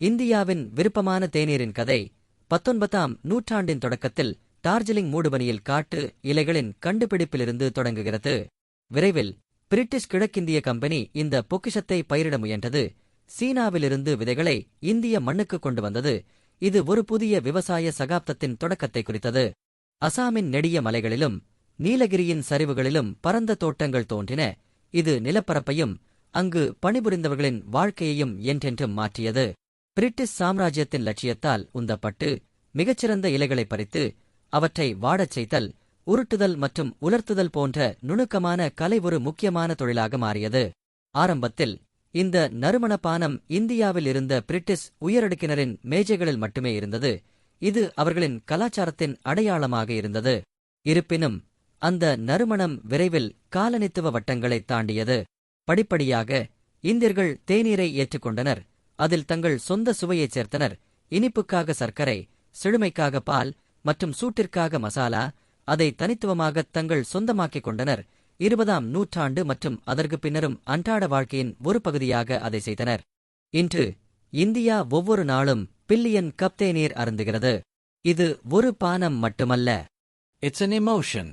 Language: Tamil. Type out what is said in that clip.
இந்தியாவின் விருப்பமான தேநீரின் கதை பத்தொன்பதாம் நூற்றாண்டின் தொடக்கத்தில் டார்ஜிலிங் மூடுபனியில் காட்டு இலைகளின் கண்டுபிடிப்பிலிருந்து தொடங்குகிறது. விரைவில் பிரிட்டிஷ் கிழக்கிந்திய கம்பெனி இந்த பொக்கிஷத்தை பயிரிட முயன்றது. சீனாவிலிருந்து விதைகளை இந்திய மண்ணுக்கு கொண்டு வந்தது. இது ஒரு புதிய விவசாய சகாப்தத்தின் தொடக்கத்தை குறித்தது. அசாமின் நெடிய மலைகளிலும் நீலகிரியின் சரிவுகளிலும் பரந்த தோட்டங்கள் தோன்றின. இது நிலப்பரப்பையும் அங்கு பணிபுரிந்தவர்களின் வாழ்க்கையையும் என்றென்றும் மாற்றியது. பிரிட்டிஷ் சாம்ராஜ்யத்தின் லட்சியத்தால் உந்தப்பட்டு மிகச்சிறந்த இலைகளை பறித்து அவற்றை வாடச் செய்தல் உருட்டுதல் மற்றும் உலர்த்துதல் போன்ற நுணுக்கமான கலை ஒரு முக்கியமான தொழிலாக மாறியது. ஆரம்பத்தில் இந்த நறுமண பானம் இந்தியாவில் இருந்த பிரிட்டிஷ் உயரடுக்கினரின் மேஜைகளில் மட்டுமே இருந்தது. இது அவர்களின் கலாச்சாரத்தின் அடையாளமாக இருந்தது. இருப்பினும் அந்த நறுமணம் விரைவில் காலனித்துவ வட்டங்களை தாண்டியது. படிப்படியாக இந்தியர்கள் தேநீரை ஏற்றுக்கொண்டனர். அதில் தங்கள் சொந்த சுவையைச் சேர்த்தனர். இனிப்புக்காக சர்க்கரை செழுமைக்காக பால் மற்றும் சூட்டிற்காக மசாலா அதை தனித்துவமாக தங்கள் சொந்தமாக்கிக் கொண்டனர். இருபதாம் நூற்றாண்டு மற்றும் அதற்கு பின்னரும் அன்றாட வாழ்க்கையின் ஒரு பகுதியாக அதை செய்தனர். இன்று இந்தியா ஒவ்வொரு நாளும் பில்லியன் கப் தேநீர் அருந்துகிறது. இது ஒரு பானம் மட்டுமல்ல. It's an emotion.